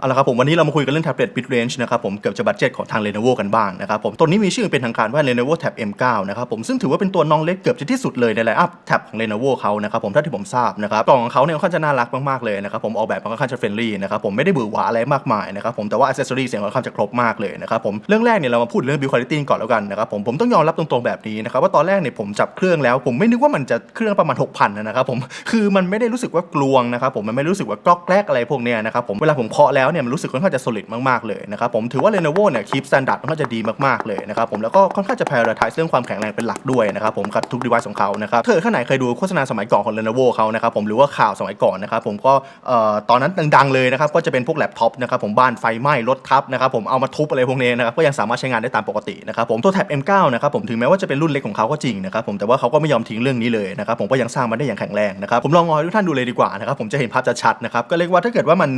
เอาละครับผมวันนี้เรามาคุยกันเรื่องแท็บเล็ต mid range นะครับผมเกือบจะบัตเจ็ตของทาง Lenovo กันบ้างนะครับผมตัวนี้มีชื่อเป็นทางการว่า Lenovo Tab M9 นะครับผมซึ่งถือว่าเป็นตัวน้องเล็กเกือบจะที่สุดเลยในไลน์อัพแท็บของ Lenovo เขานะครับผมเท่าที่ผมทราบนะครับกล่องของเขาเนี่ยค่อนข้างจะน่ารักมากๆเลยนะครับผมออกแบบมาค่อนข้างจะเฟรนลี่นะครับผมไม่ได้บือหวาอะไรมากมายนะครับผมแต่ว่าอ c เซสซอรี่เสียงค่อนข้างจะครบมากเลยนะครับผมเรื่องแรกเนี่ยเรามาพูดเรื่อง build quality ก่อนแล้วกันนะครับผมผมต้องยอมรับตรงๆแบบนี้นะครับว่าตอนแรกเนี่ยผมจับเครื่องแล้ว ผมไม่นึกว่ามันจะเครื่องประมาณ6,000นะครับผมคือมันไม่ได้รู้สึกว่ากลวงนะครับผมมันไม่รู้สึกว่ากลอกแกลกอะไรพวกเนี้ยนะครับผมเวลาผมเคาะแล้วเนี่ยมันรู้สึกค่อนข้างจะ solid มากๆเลยนะครับผมถือว่า Lenovo เนี่ย keep standard ค่อนข้างจะดีมากๆเลยนะครับผมแล้วก็ค่อนข้างจะ prioritize เรื่องความแข็งแรงเป็นหลักด้วยนะครับผมกับทุก device ของเขานะครับเกิดข้างไหนเคยดูโฆษณาสมัยก่อนของ Lenovo เขานะครับผมหรือว่าข่าวสมัยก่อนนะครับผมก็ตอนนั้นดังๆเลยนะครับก็จะเป็นพวกแล็ปท็อปนะครับผมบ้านไฟไหม้รถทับนะครับผมเอามาทุบอะไรพวกนี้นะครับก็ยังสามารถใช้งานได้ตามปกตินะครับผมตัวแท็บ M9 นะครับผมถึงแม้ว่าจะเป็นรุ่นเล็กของเขาก็จริงนะครับผมแต่ว่าเขาก็ไม่ยอมทิ้งเรื่องนี้เลยนะครับผมก็ยังสร้างมันได้อย่างแข็งแรงนะครับผมลองงอให้ทุกท่านดูเลยดีกว่านะครับผมจะเห็นภาพชัดๆนะครับก็เรียกว่าถ้าเกิดว่ามัน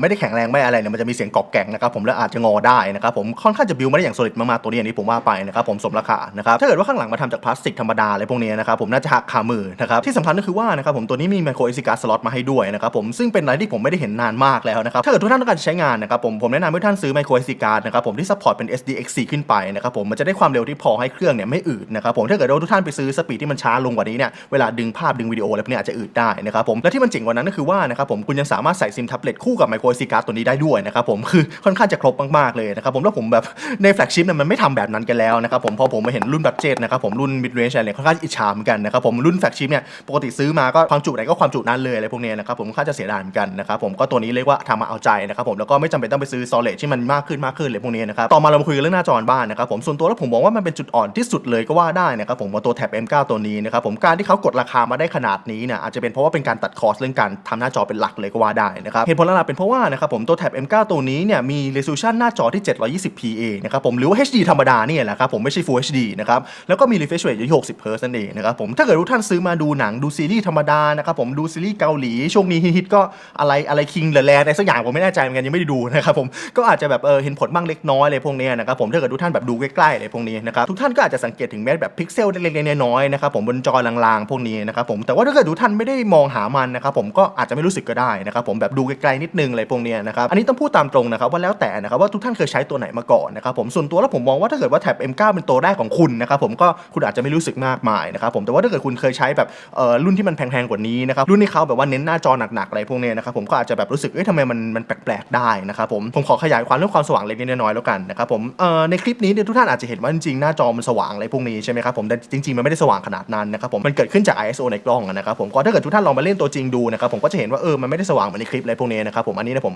ไม่ได้แข็งแรงไม่อะไรเนี่ยมันจะมีเสียงกรอบแกงนะครับผมและอาจจะงอได้นะครับผมค่อนข้างจะบิวมาได้อย่าง solid มากๆตัวนี้อย่างที่ผมว่าไปนะครับผมสมราคานะครับถ้าเกิดว่าข้างหลังมาทำจากพลาสติกธรรมดาอะไรพวกนี้นะครับผมน่าจะหักคามือนะครับที่สำคัญก็คือว่านะครับผมตัวนี้มี micro SD card slot มาให้ด้วยนะครับผมซึ่งเป็นอะไรที่ผมไม่ได้เห็นนานมากแล้วนะครับถ้าเกิดทุกท่านต้องการใช้งานนะครับผมผมแนะนำให้ท่านซื้อ micro SD card นะครับผมที่ support เป็น SDXC ขึ้นไปนะครับผมมันจะได้ความเร็วที่พอให้เครื่องเนี่ยไม่อืดนะครับผมถ้าเกิดว่าทุกท่านไปซื้อสปีดที่มันช้าลงกว่านี้เนี่ยเวลาดึงภาพดึงวิดีโออะไรพวกนี้อาจจะอืดได้นะครับผมและที่มันเจ๋งกว่านั้นก็คือว่านะครับผมคุณยังสามารถใส่ซิมแท็บเล็ตคู่กับ micro SD card ตัวนี้ี้ได้ด้วยนะครับผมคือค่อนข้างจะครบมากๆเลยนะครับผมแล้วผมแบบในแฟลกชิพเนี่ยมันไม่ทำแบบนั้นกันแล้วนะครับผมพอผมมาเห็นรุ่นบัตเจตนะครับผมรุ่น mid range เนี่ยค่อนข้างอิจฉาเหมือนกันนะครับผมรุ่นแฟลกชิพเนี่ยปกติซื้อมาก็ความจุไหนก็ความจุนั้นเลยอะไรพวกนี้นะครับผมค่อนข้างจะเสียดายเหมือนกันนะครับผมก็ตัวนี้เรียกว่าทำมาเอาใจนะครับผมแล้วก็ไม่จำเป็นต้องไปซื้อ solid ที่มันมากขึ้นมากขึ้นเลยพวกนี้นะครับต่อมาเรามาคุยกันเรื่องหน้าจอบ้านนะครับผมส่วนตัวแล้วผมมองว่ามันเป็นจุดอ่อนที่สุดเลยก็ว่าได้นะครับผมว่าตัวแท็บ M9 ตัวนี้นะครับผมการที่เขากดราคามาได้ขนาดนี้เนี่ยอาจจะเป็นเพราะว่าเป็นการตัดคอสเรื่องการทำหน้าจอเป็นหลักเลยก็ว่าได้นะครับเหตุผลหลักเป็นเพราะว่านะครับผมตัวแท็บ M9 ตัวนี้เนี่ยมี resolution หน้าจอที่ 720p เองนะครับผมหรือว่า HD ธรรมดาเนี่ยแหละครับผมไม่ใช่ Full HD นะครับแล้วก็มี refresh rate อยู่ที่ 60 Hz นั่นเองนะครับผมถ้าเกิดทุกท่านซื้อมาดูหนังดูซีรีส์ธรรมดานะครับผมดูซีรีส์เกาหลี ช่วงนี้ฮิตๆก็อะไรอะไรคิงหรือแลอะไรสักอย่างผมไม่แน่ใจเหมือนกันยังไม่ได้ดูนะครับผมก็อาจจะแบบเออเห็นผลบ้างเล็กน้อยอะไรพวกนี้นะครับผมถ้าเกิดทุกท่านแบบดูใกล้ๆอะไรพวกนี้นะครับทุกท่านก็อาจจะสังเกตถึงแม้แบบพิกเซลเล็กๆน้อยๆนะครับผมบนจอลางๆ พวกนี้นะครับผมแต่ว่าถ้าเกิดทุกท่านไม่ได้มองหามันนะครับผมก็อาจจะไม่รู้สึกก็ได้นะครับผมแบบดูไกลๆนิดนึงอะไรพวกนี้ยนะครับ อันนี้ต้องพูดตามตรงนะครับว่าแล้วแต่นะครับว่าทุกท่านเคยใช้ตัวไหนมาก่อนนะครับผมส่วนตัวแล้วผมมองว่าถ้าเกิดว่าแท็บ M9 เป็นตัวแรกของคุณนะครับผมก็คุณอาจจะไม่รู้สึกมากมายนะครับผมแต่ว่าถ้าเกิดคุณเคยใช้แบบเอ่อรุ่นที่มันแพงๆกว่านี้นะครับรุ่นที่เขาแบบว่าเน้นหน้าจอหนักๆอะไรพวกเนี้ยนะครับผมก็อาจจะแบบรู้สึกเอ้ยทำไมมันมันแปลกๆได้นะครับผมผมขอขยายความเรื่องความสว่างเล็กน้อยๆแล้วกันนะครับผมเอ่อในคลิปนี้เนี่ยทุกท่านอาจจะเห็นว่าจริงๆหน้าจอมันสว่างอะไรพวกนี้ใช่ไหมครับผมแต่จริงๆมันไม่ได้สว่างขนาดนั้นนะครับผมมันเกิดขึ้นจาก ISO ในกล้องนะครับผมก็ถ้าเกิดทุกท่านลองมาเล่นตัวจริงดูนะครับผมก็จะเห็นว่าเออมันไม่ได้สว่างเหมือนในคลิปอะไรพวกนี้นะครับผมอันนี้นะผม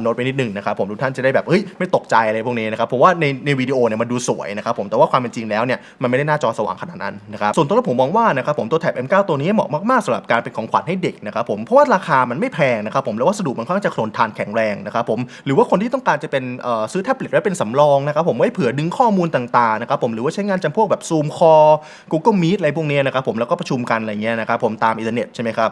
โน้ตไปนิดนึงนะครับผมทุกท่านจะได้แบบเฮ้ยไม่ตกใจอะไรพวกนี้นะครับเพราะว่าในในวิดีโอเนี่ยมันดูสวยนะครับผมแต่ว่าความเป็นจริงแล้วเนี่ยมันไม่ได้หน้าจอสว่างขนาดนั้นนะครับส่วนตัวผมมองว่านะครับผมตัวแท็บ M9 ตัวนี้เหมาะมากๆสำหรับการเป็นของขวัญให้เด็กนะครับผมเพราะว่าราคามันไม่แพงนะครับผมแล้ววัสดุมันค่อนข้างจะทนทานแข็งแรงนะครับผมหรือว่าคนที่ต้องการจะเป็นเอ่อซื้อแท็บเล็ตไว้เป็นสำรองนะครับผมไว้เผื่อดึงข้อมูลต่างๆนะครับผมหรือว่าใช้งานจำพวกแบบ Zoom Call Google Meet อะไรพวกนี้นะครับผมแล้วก็ประชุมกันอะไรเงี้ยนะครับผมตามอินเทอร์เน็ตใช่ไหมครับ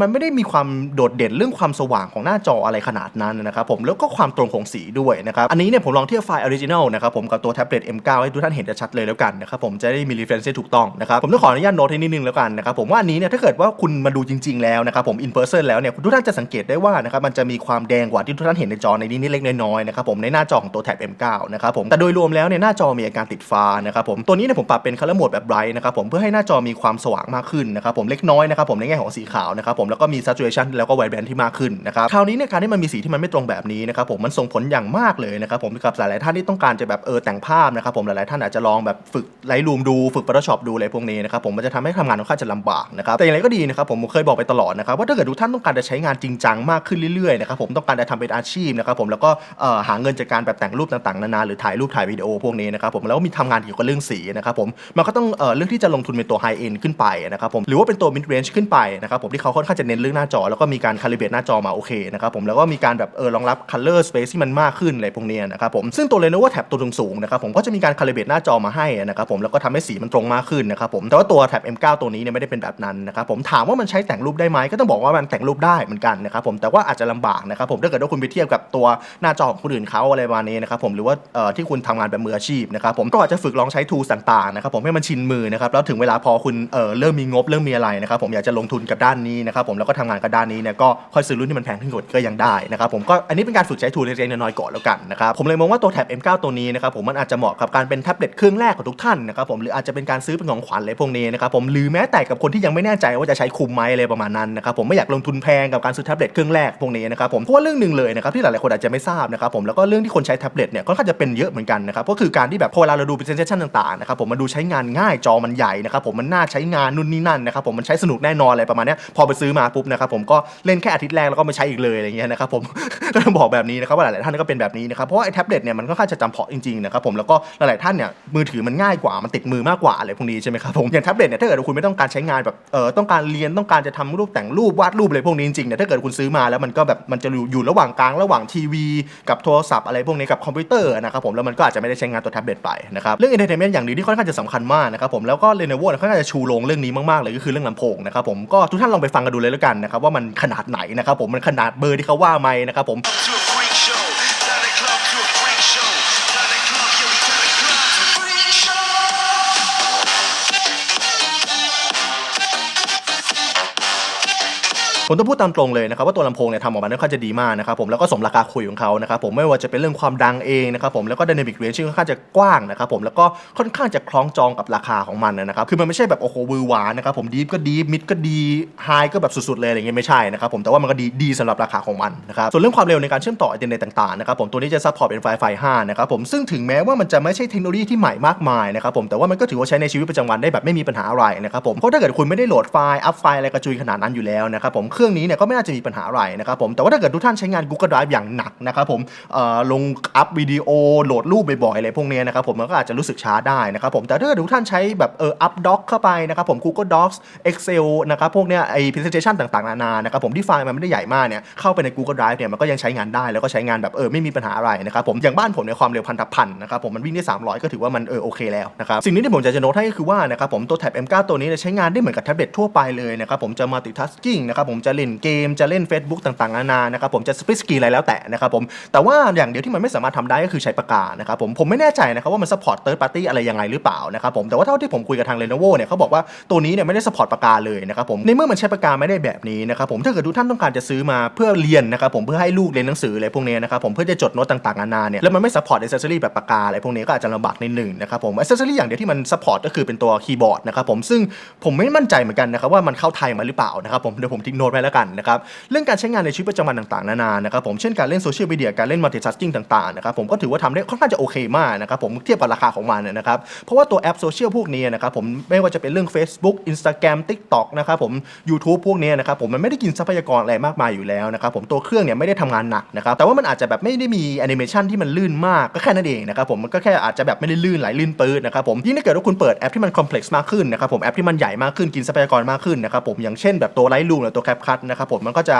มันไม่ได้มีความโดดเด่นเรื่องความสว่างของหน้าจออะไรขนาดนั้นนะครับผมแล้วก็ความตรงของสีด้วยนะครับอันนี้เนี่ยผมลองเทียบไฟล์ออริจินัลนะครับผมกับตัวแท็บเล็ต M9 ให้ทุกท่านเห็นชัดเลยแล้วกันนะครับผมจะได้มี reference ที่ถูกต้องนะครับผมต้องขออนุญาตโน้ตให้นิดนึงแล้วกันนะครับผมว่าอันนี้เนี่ยถ้าเกิดว่าคุณมาดูจริง ๆแล้วนะครับผม in person แล้วเนี่ยทุกท่านจะสังเกตได้ว่านะครับมันจะมีความแดงกว่าที่ทุกท่านเห็นในจอในนี้นิดเล็กน้อยๆนะครับผมในหน้าจอของตัวแท็บ M9 นะครับผมแต่โดยรวมแล้วเนี่ยหน้าจอมีอาการติดฟ้านะครับผมตัวนี้เนี่ยผมปรับเป็น color mode แบบ bright นะครับผมเพื่อให้หน้าจอมีความสว่างมากขึ้นนะครับผมเล็กน้อยนะครับผมในแง่ของสีขาวนะครับผมแล้วก็มี saturation แล้วก็ white balance ที่มากขึ้นนะครับคราวนี้เนี่ยการที่มันมีสีที่มันไม่ตรงแบบนี้นะครับผมมันส่งผลอย่างมากเลยนะครับผมกับหลายๆท่านที่ต้องการจะแบบเออแต่งภาพนะครับผมหลายๆท่านอาจจะลองแบบฝึกไลท์รูมดูฝึก Photoshop ดูอะไรพวกนี้นะครับผมมันจะทำให้ทำงานค่อนข้างจะลำบากนะครับแต่อย่างไรก็ดีนะครับผมเคยบอกไปตลอดนะครับว่าถ้าเกิดทุกท่านต้องการจะใช้งานจริงจังมากขึ้นเรื่อยๆนะครับผมต้องการจะทำเป็นอาชีพนะครับผมแล้วก็เออหาเงินจากการแบบแต่งรูปต่างๆนานาหรือถ่ายรูปถ่ายวิดีโอพวกนี้นะครับผมแล้วก็มีทำงานเกี่ยวกับเรื่องสีนะครับผมมันก็ต้องเออเรื่องที่จะลงทุนเป็นตัว high end ขึ้นไปนะครับผมหรือว่าเป็นตัว mid range ขึ้นไปนะครับผมที่เขาค่อนข้างจะเน้นเรื่องหน้าจอ แล้วก็มีการ calibrate หน้าจอมาโอเคนะครับผมแล้วก็มีการแบบเออรองรับ color space ที่มันมากขึ้นอะไรพวกนี้นะครับผมซึ่งตัว Lenovo Tab ตัวสูงๆนะครับผมก็จะมีการ calibrate หน้าจอมาให้นะครับผมแล้วก็ทำให้สีมันตรงมากขึ้นนะครับผมแต่ว่าตัว Tab M9 ตัวนี้เนี่ยไม่ได้เป็นแบบนั้นนะครับผมถามว่ามันใช้แต่งรูปได้ไหมก็ต้องบอกว่ามันแต่งรูปได้เหมือนกันนะครับผมแต่ว่าอาจจะลำบากนะครับผมถ้าเกิดว่าคุณไปเทียบกับตัวหน้าจอของคนอื่นเขาอะไรประมาณนี้นะครับผมหรือว่าเอ่อที่คุณทำงานแบบมืออาชีพนะครับผมก็อาจจะฝึกลองใช้ tools ต่างๆนะครับผมให้มันชินมือนะครับแล้วถึงเวลาพอคุณเอ่อเริ่มมีงบเริ่มมีอะไรนะครับผมอยากจะลงทุนกับด้านนี้นะครับผมแล้วก็ทำงานกับด้านนี้เนี่ยก็ค่อยซื้อรุ่นที่มันแพงขึ้นกว่าก็ยังได้นะครับผมผมก็อันนี้เป็นการฝึกใช้ทูเล็กๆน้อยๆก่อนแล้วกันนะครับผมเลยมองว่าตัวแท็บ M9 ตัวนี้นะครับผมมันอาจจะเหมาะกับการเป็นแท็บเล็ตเครื่องแรกของทุกท่านนะครับผมหรืออาจจะเป็นการซื้อเป็นของขวัญอะไรพวกนี้นะครับผมหรือแม้แต่กับคนที่ยังไม่แน่ใจว่าจะใช้คุ้มไหมอะไรประมาณนั้นนะครับผมไม่อยากลงทุนแพงกับการซื้อแท็บเล็ตเครื่องแรกพวกนี้นะครับผมเพราะว่าเรื่องหนึ่งเลยนะครับที่หลายๆคนอาจจะไม่ทราบนะครับผมแล้วก็เรื่องที่คนใช้แท็บเล็ตเนี่ยก็ค่อนข้างจะเป็นเยอะเหมือนกันนะครับก็คือการที่แบบพอเวลาเราดู presentation ต่างๆนะครับผมมันดูใช้งานง่ายจอมันใหญ่นะครับผมมันน่าใช้งานนู่นนี่นั่นนะครับผมมันใช้สนุกแน่นอนอะไรประมาณเนี้พอไปซื้อมาปุ๊บนะครับผมก็เล่นแค่อาทิตย์แรกแล้วก็ไม่ใช้อีกเลยอะไรเงี้ยนะครับผมต้องบอกแบบนี้นะครับว่าหลายๆท่านก็เป็นแบบนี้นะครับเพราะว่าไอ้แท็บเล็ตเนี่ยมันก็ค่าจะจำเพาะจริงๆนะครับผมแล้วก็หลายๆท่านเนี่ยมือถือมันง่ายกว่ามันติดมือมากกว่าอะไรพวกนี้ใช่ไหมครับผมอย่างแท็บเล็ตเนี่ยถ้าเกิดคุณไม่ต้องการใช้งานแบบเออต้องการเรียนต้องการจะทำรูปแต่งรูปวาดรูปอะไรพวกนี้จริงๆเนี่ยถ้าเกิดคุณซื้อมาแล้วมันก็แบบมันจะอยู่ระหว่างกลางระหว่างทีวี กับโทรศัพท์อะไรพวกนี้กับคอมพิวเตอร์นะครับผมแล้วมันก็อาจจะไม่ได้ใช้งานตัวแท็บเล็ตไปนะครับเรื่อง entertainment อย่างหนึงที่ค่อนข้างจะสำคัญมากนะครับผมแล้วก็ Lenovo เนี่ยค่อนข้างจะชูโรงเรื่องนี้มากๆเลยก็คือเรื่องลำโพงนะครับผมก็ทุกท่านลองไปฟังกันดูเลยแล้วกันนะครับว่ามันขนาดไหนนะครับผมมันขนาดเบอร์ที่เขาว่าไหมนะครับครับผม ผมต้องพูดตามตรงเลยนะครับว่าตัวลำโพงเนี่ยทำออกมาค่อนข้างจะดีมากนะครับผมแล้วก็สมราคาคุยของเขานะครับผมไม่ว่าจะเป็นเรื่องความดังเองนะครับผมแล้วก็ dynamic range ที่ค่อนข้างจะกว้างนะครับผมแล้วก็ค่อนข้างจะคล้องจองกับราคาของมันนะครับคือมันไม่ใช่แบบโอ้โหวือหวานะครับผมดีฟก็ดีมิดก็ดีไฮก็แบบสุดๆเลยอะไรเงี้ยไม่ใช่นะครับผมแต่ว่ามันก็ดีดีสำหรับราคาของมันนะครับส่วนเรื่องความเร็วในการเชื่อมต่ออินเทอร์เน็ตต่างๆนะครับผมตัวนี้จะซัพพอร์ตเป็นไฟไฟ5นะครับผมซึ่งถึงแม้ว่ามันจะไม่ใช่เทคโนโลยีที่ใหม่มากมายนะครับผมแต่ว่ามันก็ถือว่าใช้ในชีวิตประจำวันได้แบบไม่มีปัญหาอะไรนะครับผมเพราะถ้าเกิดคุณไม่ได้โหลดไฟล์อัพไฟล์อะไรกระจุยขนาดนั้นอยู่แล้วนะครับผมเครื่องนี้เนี่ยก็ไม่น่าจะมีปัญหาอะไรนะครับผมแต่ว่าถ้าเกิดทุกท่านใช้งาน Google Drive อย่างหนักนะครับผมลงอัพวิดีโอโหลดรูปบ่อยๆอะไรพวกนี้นะครับผมมันก็อาจจะรู้สึกช้าได้นะครับผมแต่ถ้าเกิดทุกท่านใช้แบบเอออัพด็อกเข้าไปนะครับผม Google Docs Excel นะครับพวกเนี้ยไอ presentation ต่างๆนานานะครับผมที่ไฟล์มันไม่ได้ใหญ่มากเนี่ยเข้าไปใน Google Drive เนี่ยมันก็ยังใช้งานได้แล้วก็ใช้งานแบบเออไม่มีปัญหาอะไรนะครับผมอย่างบ้านผมเนี่ยความเร็วพันทับพันนะครับผมมันวิ่งได้ 300 ก็ถือว่ามันเออโอเคแล้วนะครับสิ่งนี้ที่ผมจะจะโน้ตให้ก็คือว่านะครับผมตัวแท็บ M9 ตัวนี้ใช้งานได้เหมือนกับแท็บเล็ตทั่วไปเลยนะครับผมจะ multitasking นะครับผมจะเล่นเกมจะเล่น Facebook ต่างๆนานานะครับผมจะ split screen อะไรแล้วแต่นะครับผมแต่ว่าอย่างเดียวที่มันไม่สามารถทำได้ก็คือใช้ปากกานะครับผมผมไม่แน่ใจนะครับว่ามัน support third party อะไรยังไงหรือเปล่านะครับผมแต่ว่าเท่าที่ผมคุยกับทาง Lenovo เนี่ยเขาบอกว่าตัวนี้เนี่ยไม่ได้ support ปากกาเลยนะครับผมในเมื่อมันใช้ปากกาไม่ได้แบบนี้นะครับผมถ้าเกิดทุกท่านต้องการจะซื้อมาเพื่อเรียนนะครับผมเพื่อให้ลูกเรียนหนังสืออะไรพวกนี้นะครับผมเพื่อจะจดโน้ตต่างๆนานาเนี่ยแล้วมันไม่ support accessory แบบปากกาอะไรพวกนี้ก็อาจจะลำบากนิดหนึ่งนะครับผม accessory อย่างเดียวที่มัน support ก็คือเป็นตัวคีย์บอร์ดนะครับผมซึ่งผมไม่มั่นใจเหมือนกันนะครับว่ามันเข้าไทยมาหรือเปล่านะครับผมเดี๋ยวผมทิ้งโน้ตไว้แล้วกันนะครับเรื่องการใช้งานในชีวิตประจำวันต่างๆนานานะครับผมเช่นการเล่นโซเชียลมีเดียการเล่น multitasking ต่างๆนะครับผมก็ถือว่าทำได้ค่อนข้างจะโอเคมากนะครับผมเทียบกับราคาของมันนะครับเพราะว่าตัวแอปโซเชียลพวกนี้นะครับผมไม่ว่าจะเป็นเรื่อง Facebook Instagram TikTok นะครับผม YouTube พวกนี้นะครับผมมันไม่ได้กินทรัพยากรอะไรมากมายอยู่แล้วนะครับผมตัวเครื่องเนี่ยไม่ได้ทำงานหนักนะครับแต่ว่ามันอาจจะแบบไม่ได้มีแอนิเมชันที่มันลื่นมากก็แค่นั้นเองนะครับผมมันก็แค่อาจจะแบบไม่ได้ลื่นไหลลื่นปืดนะครับผมยิ่งถ้าเกิดว่าคุณเปิดแอปที่มันคอมเพล็กซ์มากขึ้นนะครับผมแอปที่มันใหญ่มากขึ้นกินทรัพยากรมากขึ้นนะครับผมอย่างเช่นแบบตัวไลท์ลูมหรือตัวแคปคัทนะครับผมมันก็จะ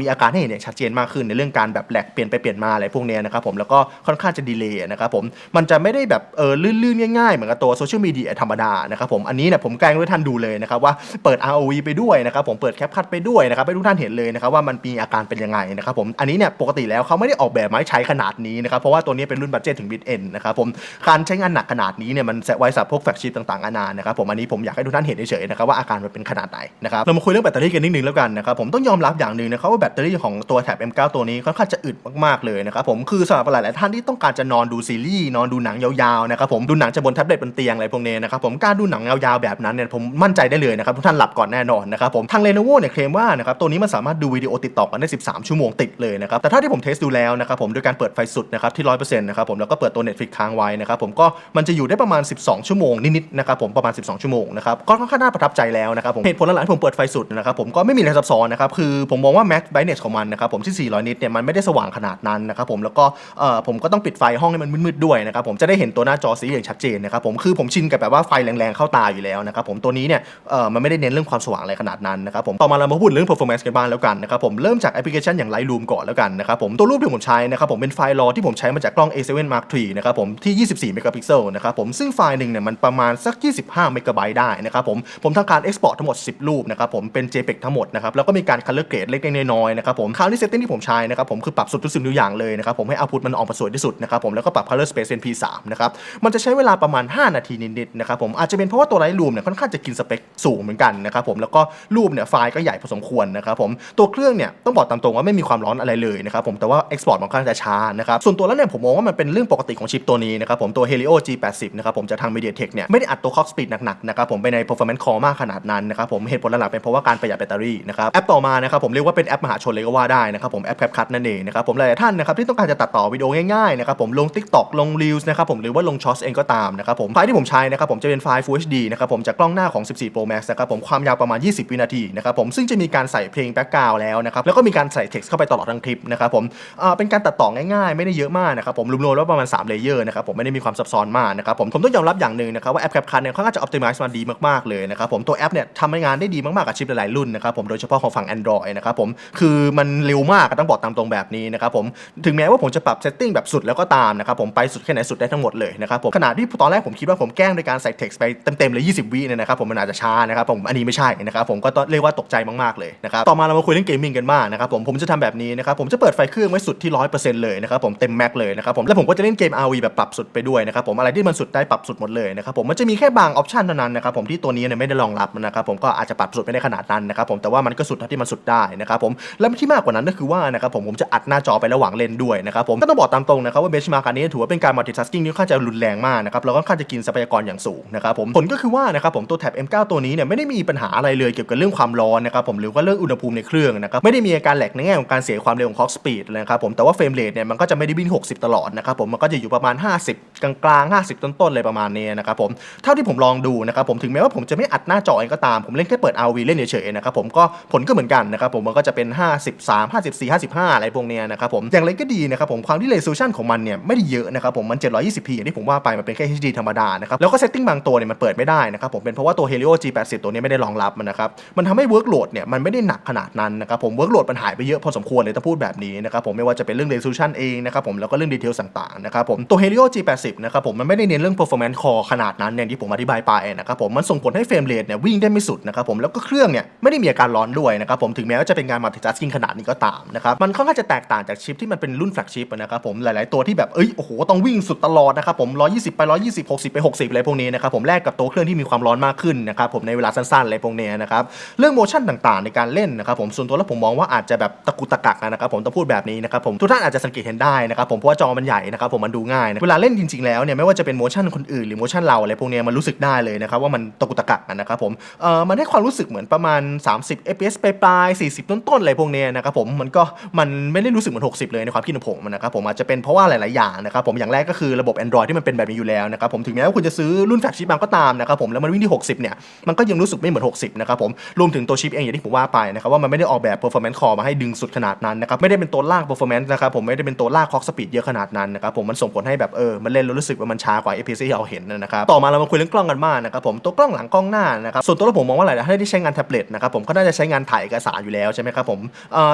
มีอาการให้เห็นอย่างชัดเจนมากขึ้นในเรื่องการแบบแหลกเปลี่ยนไปเปลี่ยนมาอะไรพวกเนี้ยนะครับผมแล้วก็ค่อนข้างจะดีเลย์นะครับผมมันจะไม่ได้แบบเออลื่นๆง่ายๆ เหมือนกับตัวโซเชียลมีเดียธรรมดานะครับผมอันนี้เนี่ยผมแกล้งให้ท่านดูเลยนะครับว่าเปิด ROV ไปด้วยนะครับผมเปิดแคปคัทไปด้วยนะครับให้ทุกท่านเห็นเลยนะครับว่ามันมีอาการเป็นยังไงนะครับผมอันนี้เนี่ยปกติแล้วเขาไม่ได้ออกแบบมาใช้ขนาดนี้นะครับเพราะว่าตัวนี้เป็นรุ่นบัตเจตถึงบิตเอ็นนะครับผมการใช้งานหนักขนาดนี้เนี่ยมันแซไว้สำหรับพวกแฟกชิพต่างๆนานานะครับผมอันนี้ผมอยากให้ทุกท่านเห็นเฉยๆนะครับว่าอาการมันเป็นขนาดไหนนะครับเรามาคุยเรื่องแบตเตอรี่กันนิดนึงแล้วกันนะครับผมต้องยอมรับอย่างหนึ่งนะครับว่าแบตเตอรี่ของตัวแท็บ M9 ตัวนี้ค่อนข้างจะอึดมากๆเลยนะครับผมคือสำหรับหลายๆท่านที่ต้องการจะนอนดูซีรีส์นอนดูหนังยาวๆนะครับผมดูหนังจะบนแท็บเล็ตบนเตียงอะไรพวกนี้นะครับผมการดูหนังยาวๆแบบนั้นเนี่ยผมมั่นใจได้เลยนะครับทุกท่านหลับก่อนแน่นอนนะครับผมทาง Lenovo เนี่ยเคลมว่านะครับตัวนี้มันสามารถดูวิดีโอติดต่อกันได้ 13 ชั่วโมงติดเลยนะครับแต่ถ้าที่ผมเทสดูแล้วนะครับผมโดยการเปิดไฟสุดนะครับที่100%นะครับผมแล้วก็เปิดตัว Netflix ค้างไว้นะครับผมก็มันจะอยู่ได้ประมาณ 12 ชั่วโมงนิดๆนะครับผมประมาณ 12 ชั่วโมงนะครับก็ค่อนข้างน่าประทับใจแล้วนะครับผมเหตุผลหลักๆที่ผมเปิดไฟสุดนะครับผมก็ไม่มีอะไรซับซ้อนนะครับคือผมมองว่า max brightness ของมันนะครับผมที่ 400 นิตเนี่ยมันไม่ได้สว่างขนาดนั้นนะครับผมแล้วก็เอ่อผมก็ต้องปิดไฟห้องให้มันมืดๆด้วยนะครับผมจะได้เห็นตัวหน้าจอสีอย่างชัดเจนนะครับผมคือผมชินกับแบบว่าไฟแรงๆเข้าตาอยู่แล้วนะครับผมตัวนี้เนี่ยเอ่อมันไม่ได้เน้นเรื่องความสว่างอะไรขนาดนั้นนะครับผมต่อมาเรามาพูดเรื่อง performance กันบ้างแล้วกันนะครับผมเริ่มจากแอปพลิเคชันอย่าง Lightroom ก่อนแล้วกันนะครับผมตัวรูปที่ผมใช้นะครับผมเป็นไฟล์รอที่ผมใช้มาจากกล้อง A7 Mark III นะครับผมที่ 24 เมกะพิกเซลนะครับผมซึ่งไฟล์หนึ่งเนี่ยมันประมาณสัก 25 เมกะไบต์ได้นะครับผมผมทำการ export ทั้งหมด 10 รูปนะครับผมเป็น JPEG ทั้งหมดนะครับแล้วก็มีการ color grade เล็กๆน้อยๆนะครับผมคราวนี้ setting ที่ผมใช้นะครับผมคือปรับสุดทุกสิ่งทุกอย่างเลยนะครับผมให้ output มันออกมาสวยที่สุดนะครับผมแล้วก็ปรับ color space เป็น P3 นะครับมันจะใช้เวลาประมาณ 5 นาทีนิดๆนะครับผมอาจจะเป็นเพราะว่าตัว Lightroom เนี่ยค่อนข้างจะกินสเปคสูงเหมือนกันนะครับผมแล้วก็รูปเนี่ยไฟล์ก็ใหญ่พอสมควรนะครับผมตัวเครื่องเนี่ยต้องบอกตามตรงว่าไม่มีความร้อนอะไรเลยนะครับผมแต่ว่า export มันค่อนข้างจะช้านะครับส่วนตัวแล้วเนี่ยผมมองว่ามันเป็นเรื่องปกติของชิปตัวนี้นะครับผมตัว Helio G80 นะครับผมจากทาง MediaTek เนี่ยไม่ได้อัดตัว clock speed หนักๆนะครับผมไปใน performance core มากขนาดนั้นนะครับผมเหตุผลหลักเป็นเพราะว่าการประหยัดแบตเตอรี่นะครับแอปต่อมานะครับผมเรียกว่าเป็นแอปมหาชนเลยก็ว่าได้นะครับผมแอป CapCut นั่นเองนะครับผมหลายๆท่านนะครับที่ต้องการจะตัดต่อวิดีโอง่ายๆนะครับผมลง TikTok ลง Reels นะครับผมหรือว่าลง Shorts เองก็ตามนะครับผมไฟล์ที่ผมใช้นะครับผมจะเป็นไฟล์ Full HD นะครับผมจากกล้องหน้าของ 14 Pro Max นะครับผมความยาวประมาณ 20 วินาทีนะครับผมซึ่งจะมีการใส่เพลงแบ็กกราวแล้วนะครับแล้วก็มีการใส่ text เข้าไปตลอดทั้งคลิปนะครับผมอ่าเป็นการตัดต่อง่ายๆ ไม่ได้เยอะมากนะครับผมรวมๆแล้วประมาณ3เลเยอร์นะครับผมไม่ได้มีความซับซ้อนมากนะครับผมผมต้องยอมรับอย่างหนึ่งนะครับว่าแอป CapCut เนี่ยเขาก็จะ optimize มาดีมากๆเลยนะครับผมตัวแอปเนี่ยทำงานได้ดีมากๆกับชิปหลายๆรุ่นนะครับผมโดยเฉพาะของฝั่ง Android นะครับผม คือมันเร็วมากต้องบอกตามตรงแบบนี้นะครับผม ถึงแม้ว่าผมจะปรับ setting แบบสุดแล้วก็ตามนะครับผม ไปสุดแค่ไหนสุดได้ทั้งหมดเลยนะครับผม ขณะที่ตอนแรกผมคิดว่าผมแกล้งโดยการใส่ text ไปเต็มๆเลย 20 วิเนี่ยนะครับผม มันอาจจะช้านะครับผม อันนี้ไม่ใช่นะครับผม ก็ต้องเรียกว่าตกใจมากๆเลยนะครับ ต่อมาเรามาคุยเรื่องเกมมิ่งกันบ้างนะครับผม ผมจะทำแบบนี้นะครับ ผมจะเปิดไฟเครื่องไว้สุดที่ 100%เลยนะครับผมเต็มแม็กเลยนะครับผมแล้วผมก็จะเล่นเกม RV แบบปรับสุดไปด้วยนะครับผมอะไรที่มันสุดได้ปรับสุดหมดเลยนะครับผมมันจะมีแค่บางออปชันเท่านั้นนะครับผมที่ตัวนี้เนี่ยไม่ได้รองรับนะครับผมก็อาจจะปรับสุดไม่ได้ขนาดนั้นนะครับผมแต่ว่ามันก็สุดเท่าที่มันสุดได้นะครับผมและที่มากกว่านั้นก็คือว่านะครับผมผมจะอัดหน้าจอไประหว่างเล่นด้วยนะครับผมก็ต้องบอกตามตรงนะครับว่าเบนช์มาร์กอันนี้ถือว่าเป็นการ multitasking ที่ค่อนข้างจะรุนแรงมากนะครับแล้วก็ค่อนข้างจะกินทรัพยากรอย่างสูงนะครับผมผลก็คือว่านะครับผมตัวแท็บ M9 ตัวนี้เนี่ยไม่ได้มีปัญหาอะไรเลยเกี่ยวกับเรื่องความร้อนนะครับผมหรือว่าเรื่องอุณหภูมิในเครื่องนะครับไม่ได้มีอาการแหลกในแง่ของการเสียความเร็วของ clock speed นะครับผมแต่ว่าเฟรมเรทเนี่ยมันก็จะไม่ได้วิ่ง60 ตลอดนะครับผมมันก็จะอยู่ประมาณ 50 กลางๆ 50 ต้นๆเลยประมาณนี้นะครับผมเท่าที่ผมลองดูนะครับผมถึงแม้ว่าผมจะไม่อัดหน้าจอเองก็ตามผมเล่นแค่เปิด RV เล่นเฉยๆนะครับผมก็ผลก็เหมือนกันนะครับผมมันก็จะเป็น 53 54 55 อะไรพวกเนี้ยนะครับผมอย่างไรก็ดีนะครับผมความที่ resolution ของมันเนี่ยไม่ได้เยอะนะครับผมมัน 720p อย่างที่ผมว่าไปมันเป็นแค่ HD ธรรมดานะครับแล้วก็ setting บางตัวเนี่ยมันเปิดไม่ได้นะครับผมเป็นเพราะว่าตัว Helio G80 ตัวนี้ไม่ได้รองรับมันนะครับมันทำให้ workload เนี่ยมันไม่ได้หนักขนาดนั้นนะครับผม workload มันหายไปเยอะพอสมควรเลยถ้าพูดแบบนี้นะครับผมไม่ว่าจะเป็นเรื่อง resolution เองนะครับผมแล้วก็เรื่อง detail ต่างๆนะครับผมตัว Helio G80 นะครับผมมันไม่ได้เน้นเรื่อง performance core ขนาดนั้นอย่างที่ผมอธิบายไปนะครับผมมันส่งผลให้เฟรมเรทเนี่ยวิ่งได้ไม่สุดนะครับผมแล้วก็เครื่องเนี่ยไม่ได้มีอาการร้อนด้วยนะครับผมถึงแม้ว่าจะเป็นการ multitasking ขนาดนี้ก็ตามนะครับมันค่อนข้างจะแตกต่างจากชิปที่มันเป็นรุ่นแฟลกชิปนะครับผมหลาย ๆ ตัวที่แบบเอ้ยโอ้โหต้องวิ่งสุดตลอดนะครับผม120 ไป 120 60 ไป 60อะไรพวกนี้นะครับผมแลกกับตัวเครื่องที่มีความร้อนมากขึ้นนะครับผมในเวลาสั้น ๆ อะไรพวกนี้นะครับเรื่องโมชั่นต่าง ๆ ในการเล่นนะครับผมส่วนตัวแล้วผมมองว่าอาจจะแบบตะกุตะกักนะครับผมต้องพูดแบบนี้นะครับผมทุกท่านอาจจะสังเกตเห็นได้นะครับผมเพราะว่าจอมันใหญ่นะครับผมมันดูง่ายนะเวลาเล่นจริง ๆ แล้วเนี่ยไม่ว่าจะเป็นโมชั่นคนอื่นหรือโมชั่นเราอะไรพวกนี้มันรู้สึกได้เลยนะครับว่ามันตะกุตะกักนะครับผมเอ่อมันให้ความรู้สึกเหมือนประมาณ 30 fps ปลายๆ40 ต้นๆอะไรพวกนี้นะครับผมมันก็มันไม่ได้รู้สึกเหมือน 60 เลยในความคิดของผมนะครับผมอาจจะเป็นเพราะว่าหลายๆอย่างนะครับผมอย่างแรกก็คือระบบ Android ที่มันเป็นแบบนี้อยู่แล้วนะครับผมถึงแม้ว่าคุณจะซื้อรุ่นแฟลกชิปมาก็ตามนะครับผมแล้วมันวิ่งที่ 60 เนี่ยมันก็ยังรู้สึกไม่เหมือน 60 นะครับผมรวมถึงตัวชิปเองอย่างที่ผมว่าไปนะครับว่ามันไม่ได้ออกแบบ performance core มาให้ดึงสุดขนาดนั้นนะครับไม่ได้เป็นตัวลาก performance นะครับผมไม่ได้เป็นตัวลาก clock speed เยอะขนาดนั้นนะครับผมมันส่งผลให้แบบเออมันเล่นแล้วรู้สึกว่ามันช้ากว่า FPS ที่เราเห็นนะครับต่อมาเรามาคุยเรื่องกล้องกันบ้างนะครับผมตัวกล้องหลังกล้องหน้านะครับส่วนตัวแล้วผมมองว่าหลายๆท่านที่ใช้งานแท็บเล็ตนะครับผมก็น่าจะใช้งานถ่ายเอกสารอยู่แล้วใช่ไหมครับผม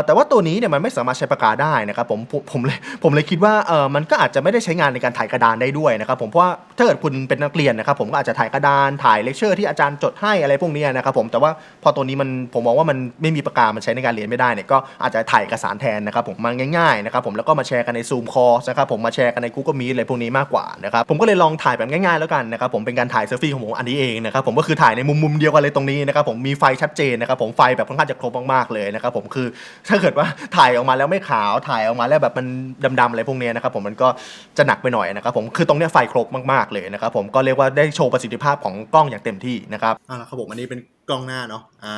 แต่ว่าตัวนี้เนี่ยมันไม่สามารถใช้ปากกาได้นะครับผมผมเลยผมเลยคิดว่าเออมันก็อาจจะไม่ได้ใช้งานในการถ่ายกระดานได้ด้วยนะครับผมเพราะว่าถ้าเกิดคุณเป็นนักเรียนนะครับผมก็อาจจะถ่ายกระดานถ่ายเลคเชอร์ที่อาจารย์จดให้อะไรพวกนี้นะครับผมแต่ว่าพอตัวนี้มันผมมองว่ามันไม่มีปากกามันใช้ในการเรียนไม่ได้เนี่ยก็อาจจะถ่ายเอกสารแทนนะครับผมมันง่ายๆนะครับผมแล้วก็มาแชร์กันใน Zoom Call นะครับผมมาแชร์กันใน Google Meet อะไรพวกนี้มากกว่านะครับผมก็เลยลองถ่ายแบบง่ายๆแล้วกันนะครับผมเป็นการถ่ายเซลฟี่ของผมอันนี้เองนะครับผมก็คือถ่ายในมุมมุมเดียวกันเลยตรงนี้นะครับผมมีไฟชัดเจนนะครับผมไฟแบบค่อนข้างจะครบมากๆเลยนะครับผมคือถ้าเกิดว่าถ่ายออกมาแล้วไม่ขาวถ่ายออกมาแล้วแบบมันดำๆอะไรพวกนี้นะครับผมมันก็จะหนักไปหน่อยนะครับผมคือตรงเนี้ยไฟครบมากๆเลยนะครับผมก็เรียกว่าได้โชว์ประสิทธิภาพของกล้องอย่างเต็มที่นะครับอ่าครับผมอันนี้เป็นกล้องหน้าเนาะอ่า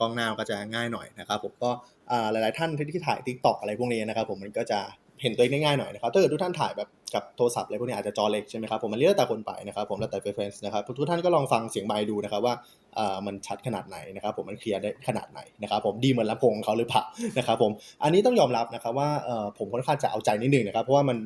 กล้องหน้าก็จะง่ายหน่อยนะครับผมก็อ่าหลายๆท่านที่ถ่ายทิกตอกอะไรพวกนี้นะครับผมมันก็จะเห็นตัวเองได้ง่ายหน่อยนะครับถ้าเกิดทุกท่านถ่ายแบบกับโทรศัพท์อะไรพวกนี้อาจจะจอเล็กใช่ไหมครับผมมันเรียกแต่คนไปนะครับผมแล้วแต่ preference นะครับทุกท่านก็ลองฟังเสียงไมค์ดูนะครับว่า มันชัดขนาดไหนนะครับผมมันเคลียร์ได้ขนาดไหนนะครับผมดีเหมือนลำโพงของเขาหรือเปล่านะครับผมอันนี้ต้องยอมรับนะครับว่าเอ่อผมค่อนข้างจะเอาใจนิดนึงนะครับเพราะว่ามัน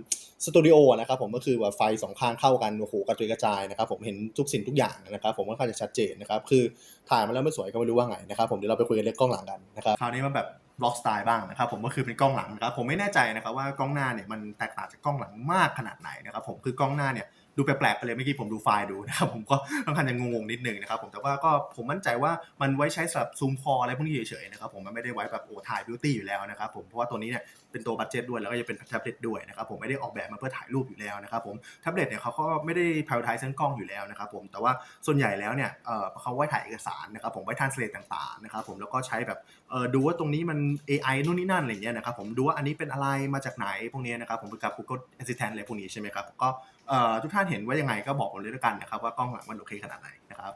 สตูดิโอนะครับผมก็คือแบบไฟสองข้างเข้ากันโอ้โหกระจุยกระจายนะครับผมเห็นทุกสิ่งทุกอย่างนะครับผมค่อนข้างจะชัดเจนนะครับคือถ่ายมาแล้วไม่สวยก็ไม่รู้ว่าไงนะครับผมเดี๋ยวเราไปคุยกันเรื่องกล้องหลังกันนะครับคราวนี้มาแบบบล็อกสไตล์บ้างนะครับผมก็คือเป็นกล้องหลังนะครับผมไม่แน่ใจนะครับว่ากล้องหน้าเนี่ยมันแตกต่างจากกล้องหลังมากขนาดไหนนะครับผมคือกล้องหน้าเนี่ย ดูแปลกๆไปเลยเมื่อกี้ผมดูไฟล์ดูนะครับผมก็ค่อนข้างจะงงๆนิดนึงนะครับผมแต่ว่าก็ผมมั่นใจว่ามันไว้ใช้สำหรับซูมคออะไรพวกนี้เฉยๆนะครับผมมันไม่ได้ไว้แบบโอ้ถ่ายบิวตี้อยู่แล้วนะครับผมเพราะว่าตัวนี้เนี่ยเป็นตัวบัตเจ็ตด้วยแล้วก็จะเป็นแท็บเล็ตด้วยนะครับผมไม่ได้ออกแบบมาเพื่อถ่ายรูปอยู่แล้วนะครับผมแท็บเล็ตเนี่ยเขาก็ไม่ได้ prioritize เรื่องกล้องอยู่แล้วนะครับผมแต่ว่าส่วนใหญ่แล้วเนี่ยเออเขาไว้ถ่ายเอกสารนะครับผมไว้ translate ต่างๆนะครับผมแล้วก็ใช้แบบเออดูว่าตรงนี้มัน AI นู่นนี่นั่นอะไรเงี้ยนะครับผมดูว่าอันนี้เป็นอะไรมาจากไหนพวกนี้นะครับผมกับ Google Assistant อะไรพวกนี้ใช่ไหมครับก็ ทุกท่านเห็นว่ายังไงก็บอกผมเลยแล้วกันนะครับว่ากล้องหลังมันโอเคขนาดไหนนะครับ